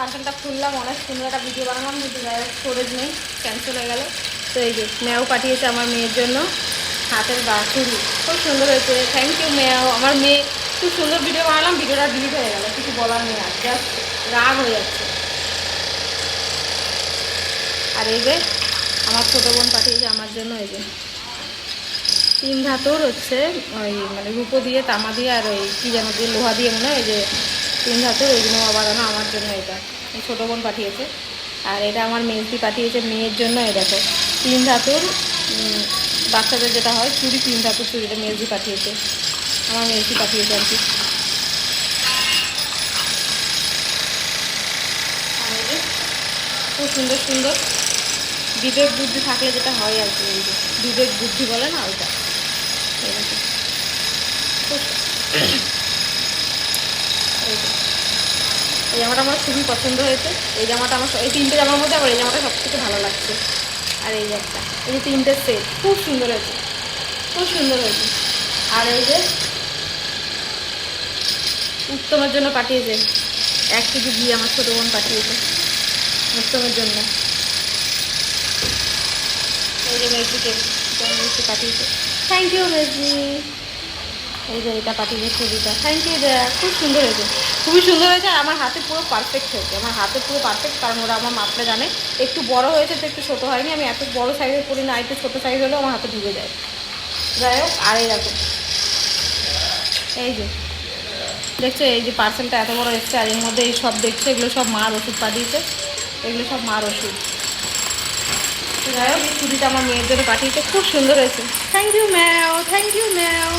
পার্সেলটা খুললাম, অনেক সুন্দর একটা ভিডিও বানালাম, কিন্তু স্টোরেজ নেই ক্যান্সেল হয়ে গেল। তো এই যে, মেয়াও পাঠিয়েছে আমার মেয়ের জন্য হাতের বাছুরি খুব সুন্দর হয়েছে থ্যাংক ইউ মেয়াও। আমার মেয়ে খুব সুন্দর ভিডিও বানালাম ভিডিওটা ডিলিট হয়ে গেল, কিছু বলার নেই আর জাস্ট রাগ হয়ে যাচ্ছে। আর এই যে, আমার ছোটো বোন পাঠিয়েছে আমার জন্য এই যে, তিন ধাতুর হচ্ছে, ওই মানে রূপো দিয়ে, তামা দিয়ে, আর ওই কী যেন দিয়ে, লোহা দিয়ে মনে হয় যে তিন ধাতুর ওই জন্য বাঁধানো আমার জন্য এটা ছোটো বোন পাঠিয়েছে। আর এটা আমার মেজদি পাঠিয়েছে মেয়ের জন্য, এই দেখো। তিন ধাতুর বাচ্চাদের যেটা হয়, চুড়ি তিন ধাতুর চুড়িটা মেজদি পাঠিয়েছে। আমার মেজদি পাঠিয়েছে আর কি। খুব সুন্দর সুন্দর বিবেক বুদ্ধি থাকলে যেটা হয় আর কি বিবেক বুদ্ধি বলে না ওইটা। খুব এই যে। এই জামাটা আমার খুবই পছন্দ হয়েছে। এই জামাটা আমার এই তিনটে জামার মধ্যে আমার এই জামাটা সব থেকে ভালো লাগছে। আর এই একটা, এই যে তিনটে সেট খুব সুন্দর হয়েছে। খুব সুন্দর হয়েছে। আর এই যে উত্তমের জন্য পাঠিয়েছে। এক কেজি ঘি আমার ছোটো বোন পাঠিয়েছে উত্তমের জন্য। এই যে মেসি পাঠিয়েছে। থ্যাংক ইউ মেসি এই যে এটা পাঠিয়েছে ছবিটা। থ্যাংক ইউ দেয়া খুব সুন্দর হয়েছে। খুবই সুন্দর হয়েছে আর আমার হাতে পুরো পারফেক্ট হয়েছে। আমার হাতে পুরো পারফেক্ট কারণ ওরা আমার মাপটা জানে। একটু বড় হয়েছে তো একটু ছোটো হয়নি। আমি এত বড় সাইজের পরি না, একটু ছোটো সাইজ হলেও আমার হাতে ঢুকে যায়। যাই হোক, আর এই দেখো। এই যে। দেখছ, এই যে পার্সেলটা এত বড় এসছে, আর এর মধ্যে এই সব দেখছে, এগুলো সব মার ওষুধ পাঠিয়েছে। এগুলো সব মার ওষুধ। যাই হোক এই ছুরিটা আমার মেয়ের জন্য পাঠিয়েছে। খুব সুন্দর হয়েছে। Thank you meow thank you meow